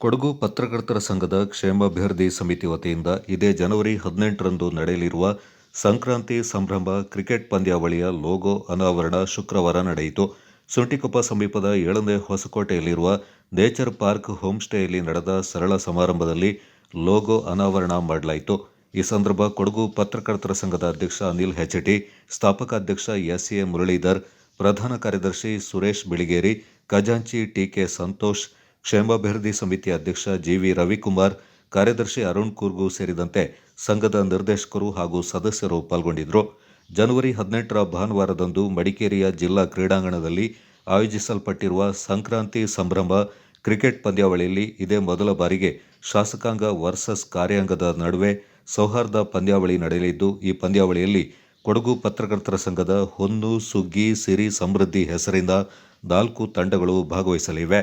ಕೊಡಗು ಪತ್ರಕರ್ತರ ಸಂಘದ ಕ್ಷೇಮಾಭಿವೃದ್ಧಿ ಸಮಿತಿ ವತಿಯಿಂದ ಇದೇ ಜನವರಿ ಹದಿನೆಂಟರಂದು ನಡೆಯಲಿರುವ ಸಂಕ್ರಾಂತಿ ಸಂಭ್ರಮ ಕ್ರಿಕೆಟ್ ಪಂದ್ಯಾವಳಿಯ ಲೋಗೋ ಅನಾವರಣ ಶುಕ್ರವಾರ ನಡೆಯಿತು. ಸುಂಟಿಕೊಪ್ಪ ಸಮೀಪದ ಏಳನೇ ಹೊಸಕೋಟೆಯಲ್ಲಿರುವ ನೇಚರ್ ಪಾರ್ಕ್ ಹೋಂಸ್ಟೇಯಲ್ಲಿ ನಡೆದ ಸರಳ ಸಮಾರಂಭದಲ್ಲಿ ಲೋಗೋ ಅನಾವರಣ ಮಾಡಲಾಯಿತು. ಈ ಸಂದರ್ಭ ಕೊಡಗು ಪತ್ರಕರ್ತರ ಸಂಘದ ಅಧ್ಯಕ್ಷ ಅನಿಲ್ ಹೆಚ್ಟಿ, ಸ್ಥಾಪಕ ಅಧ್ಯಕ್ಷ ಎಸ್ ಎ ಮುರಳೀಧರ್, ಪ್ರಧಾನ ಕಾರ್ಯದರ್ಶಿ ಸುರೇಶ್ ಬಿಳಿಗೇರಿ, ಖಜಾಂಚಿ ಟಿಕೆ ಸಂತೋಷ್ ಕ್ಷೇಮಾಭಿವೃದ್ಧಿ ಸಮಿತಿ ಅಧ್ಯಕ್ಷ ಜಿವಿ ರವಿಕುಮಾರ್, ಕಾರ್ಯದರ್ಶಿ ಅರುಣ್ ಕೂರ್ಗು ಸೇರಿದಂತೆ ಸಂಘದ ನಿರ್ದೇಶಕರು ಹಾಗೂ ಸದಸ್ಯರು ಪಾಲ್ಗೊಂಡಿದ್ದರು. ಜನವರಿ ಹದಿನೆಂಟರ ಭಾನುವಾರದಂದು ಮಡಿಕೇರಿಯ ಜಿಲ್ಲಾ ಕ್ರೀಡಾಂಗಣದಲ್ಲಿ ಆಯೋಜಿಸಲ್ಪಟ್ಟಿರುವ ಸಂಕ್ರಾಂತಿ ಸಂಭ್ರಮ ಕ್ರಿಕೆಟ್ ಪಂದ್ಯಾವಳಿಯಲ್ಲಿ ಇದೇ ಮೊದಲ ಬಾರಿಗೆ ಶಾಸಕಾಂಗ ವರ್ಸಸ್ ಕಾರ್ಯಾಂಗದ ನಡುವೆ ಸೌಹಾರ್ದ ಪಂದ್ಯಾವಳಿ ನಡೆಯಲಿದ್ದು, ಈ ಪಂದ್ಯಾವಳಿಯಲ್ಲಿ ಕೊಡಗು ಪತ್ರಕರ್ತರ ಸಂಘದ ಹೊನ್ನು ಸುಗ್ಗಿ, ಸಿರಿ ಸಮೃದ್ಧಿ ಹೆಸರಿಂದ ನಾಲ್ಕು ತಂಡಗಳು ಭಾಗವಹಿಸಲಿವೆ.